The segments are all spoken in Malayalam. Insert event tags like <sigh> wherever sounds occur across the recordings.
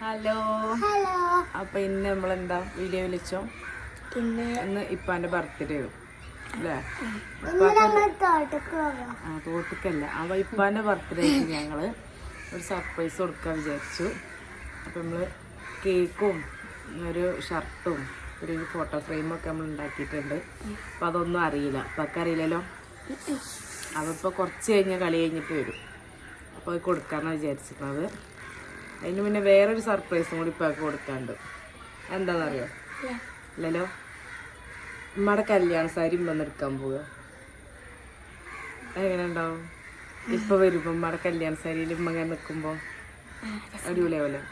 ഹലോ. ഹലോ. അപ്പൊ ഇന്ന് നമ്മളെന്താ വീഡിയോ വിളിച്ചോ? പിന്നെ ഇന്ന് ഇപ്പാന്റെ ബർത്ത്ഡേ അല്ലേ? ആ തോട്ടിക്കല്ല. അപ്പൊ ഇപ്പാന്റെ ബർത്ത്ഡേക്ക് ഞങ്ങൾ ഒരു സർപ്രൈസ് കൊടുക്കാൻ വിചാരിച്ചു. അപ്പൊ നമ്മൾ കേക്കും ഒരു ഷർട്ടും ഒരു ഫോട്ടോ ഫ്രെയിമും ഒക്കെ നമ്മൾ ഉണ്ടാക്കിയിട്ടുണ്ട്. അപ്പൊ അതൊന്നും അറിയില്ല. അപ്പൊക്കെ അറിയില്ലല്ലോ? അവ ഇപ്പൊ കുറച്ച് കഴിഞ്ഞ കളി കഴിഞ്ഞിട്ട് വരും. അപ്പോൾ അത് കൊടുക്കാന്നാണ് വിചാരിച്ചിരുന്നത് അതിന് പിന്നെ വേറൊരു സർപ്രൈസും കൂടി ഇപ്പൊ കൊടുക്കാണ്ട് എന്താണെന്നറിയോ ഇല്ലല്ലോ. ഉമ്മയുടെ കല്യാണ സാരി ഇമ്മ എടുക്കാൻ പോവുക എങ്ങനെ ഉണ്ടാവും ഇപ്പൊ വരുമ്പോ ഉമ്മയുടെ കല്യാണ സാരിയിൽ ഇമ്മ ഇങ്ങനെ നിൽക്കുമ്പോ അടിപൊളിയാവല്ലോ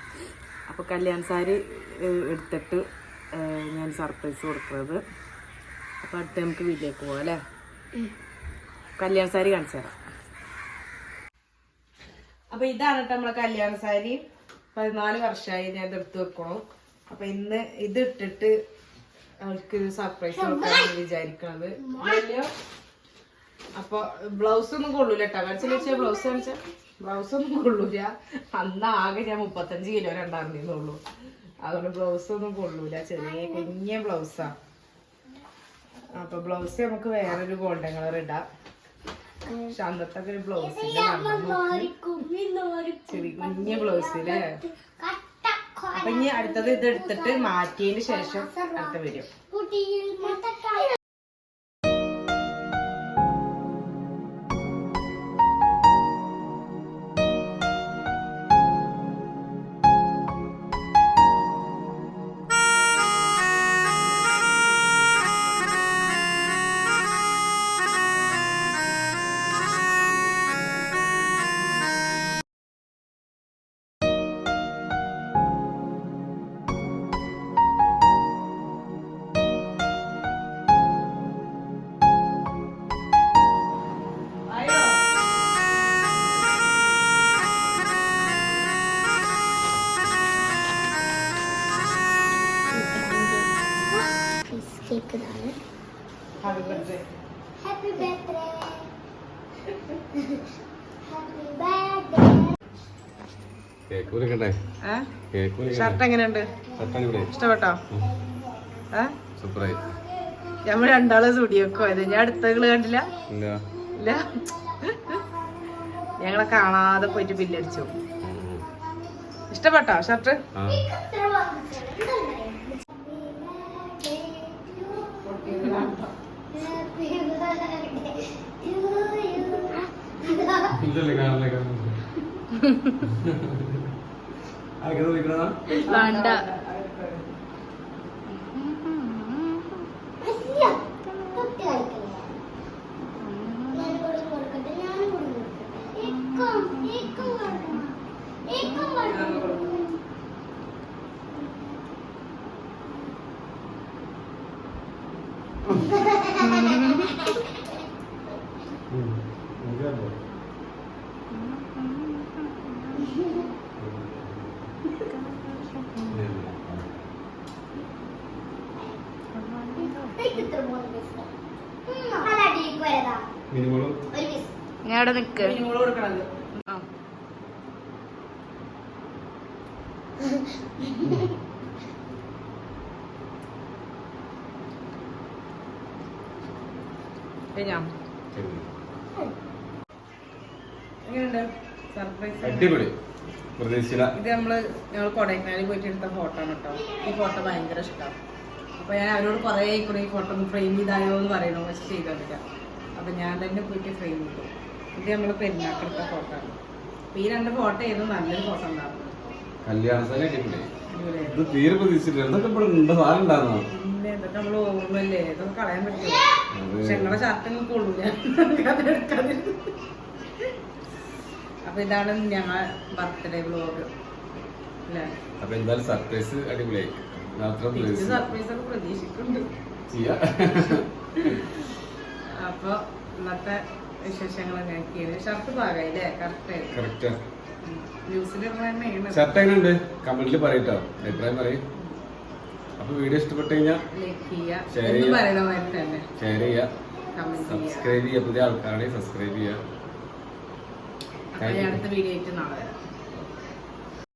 അപ്പൊ കല്യാണ സാരി എടുത്തിട്ട് ഞാൻ സർപ്രൈസ് കൊടുക്കുന്നത്. അപ്പൊ അടുത്ത് നമുക്ക് വീട്ടിലേക്ക് പോവാം അല്ലേ? കല്യാണ സാരി കാണിച്ചു തരാം. അപ്പൊ ഇതാണ് കേട്ടോ നമ്മളെ കല്യാണ സാരി. പതിനാല് വർഷമായി ഞാൻ ഇതെടുത്ത് വെക്കണം. അപ്പൊ ഇന്ന് ഇത് ഇട്ടിട്ട് അവൾക്ക് സർപ്രൈസ് കൊടുക്കാൻ വിചാരിക്കണത്. അപ്പൊ ബ്ലൗസ് ഒന്നും കൊള്ളൂല കേട്ടോ കാണിച്ചു വെച്ചാൽ ബ്ലൗസ് കാണിച്ച? ബ്ലൗസ് ഒന്നും കൊള്ളൂല. അന്ന് ആകെ ഞാൻ മുപ്പത്തഞ്ച് കിലോ രണ്ടായിരുന്നുള്ളൂ അതുകൊണ്ട് ബ്ലൗസ് ഒന്നും കൊള്ളൂല. ചെറിയ കുഞ്ഞ ബ്ലൗസാ അപ്പൊ ബ്ലൗസ് നമുക്ക് വേറൊരു ഗോൾഡൻ കളർ ഇടാം. പക്ഷെ അന്നത്തെ ഒരു ബ്ലൗസിന്റെ ചെറിയ കുഞ്ഞ ബ്ലൗസ് അല്ലേ അപ്പൊ ഇനി അടുത്തത് ഇത് എടുത്തിട്ട് മാറ്റിയതിന് ശേഷം അടുത്ത വരും happy birthday happy birthday happy birthday cake shirt എങ്ങനെയുണ്ട്? ഇഷ്ടപ്പെട്ടോ? സൂപ്പറായി. രണ്ടാളെ സ്റ്റുഡിയോക്ക്? പോയത് ഞാൻ അടുത്തകൾ കണ്ടില്ല? ഇല്ല. ഇല്ല? ഞങ്ങളെ കാണാതെ പോയിട്ട് ബില്ലടിച്ചു. ഇഷ്ടപ്പെട്ടോ ഷർട്ട് ആ ഹാപ്പി ബർത്ത്ഡേ ടു യു ഇല്ലല്ലേ കാണില്ലേ കാണില്ലേ ആഗ്രഹം വിളിക്കണതാ? വേണ്ട. അയ്യ <laughs> ഞാൻ അവിടെ നിക്ക്. എങ്ങനെയുണ്ട്? സർപ്രൈസ് അടിപൊളി. പ്രതീക്ഷിച്ചില്ല. ഇത് നമ്മൾ ഞങ്ങൾ കൊടൈക്കനാലിൽ പോയിട്ട് എടുത്ത ഫോട്ടോ ആണ് കേട്ടോ ഈ ഫോട്ടോ ഭയങ്കര ഇഷ്ടമാണ് അപ്പൊ ഞാൻ അവരോട് കുറേ കൂടെ ഈ ഫോട്ടോ ഒന്ന് ഫ്രെയിം ചെയ്തായോ എന്ന് പറയണോ പക്ഷെ ചെയ്തിട്ടില്ല അപ്പൊ ഞാൻ തന്നെ പോയിട്ട് ഫ്രെയിം ചെയ്തു. ഇത് നമ്മൾ പെരുന്നാക്കെടുത്ത ഫോട്ടോ ആണ്. അപ്പൊ ഈ രണ്ട് ഫോട്ടോ ഏതോ നല്ലൊരു ഫോട്ടോ ഉണ്ടായിരുന്നു കല്യാണ സ്ഥലം അടിപൊളി അടിപൊളിയായി. ഇത് തീരെ പ്രതീക്ഷിച്ചില്ല. എന്തൊക്കെ ഇവിടെ ഉണ്ട് സാധനം ഉണ്ടായിരുന്നോ? ഇതൊക്കെ നമ്മൾ ഓർമ്മല്ലേ ഇതൊക്കെ കളയാൻ പറ്റില്ല. പക്ഷെ ഞങ്ങളുടെ ഷർട്ടൊന്നും കൊള്ളൂല. <laughs> അത് എടുക്കാതിരുന്നു. അപ്പൊ ഇതാണ് ബർത്ത്ഡേ വ്ലോഗ് അല്ലേ? അപ്പൊ എന്തായാലും സർപ്രൈസ് അടിപൊളിയായി. സർപ്രൈസ് ഒക്കെ പ്രതീക്ഷിക്കുന്നുണ്ട്. അപ്പൊ ഇന്നത്തെ വിശേഷങ്ങൾ നോക്കിയത് ഷർട്ട് പാകായില്ലേ? കറക്റ്റ് കറക്റ്റാ ന്യൂസിലിടുന്ന തന്നെയാണ് ഷർട്ട് എങ്ങനെയുണ്ട് കമന്റിൽ പറയട്ടോ. അഭിപ്രായം പറയും. അപ്പൊ വീഡിയോ ഇഷ്ടപ്പെട്ടു കഴിഞ്ഞാൽ ഷെയർ ചെയ്യുക സബ്സ്ക്രൈബ് ചെയ്യുക പുതിയ ആൾക്കാരെ സബ്സ്ക്രൈബ് ചെയ്യുക അടുത്ത വീഡിയോ ആയിട്ട് നാളെ.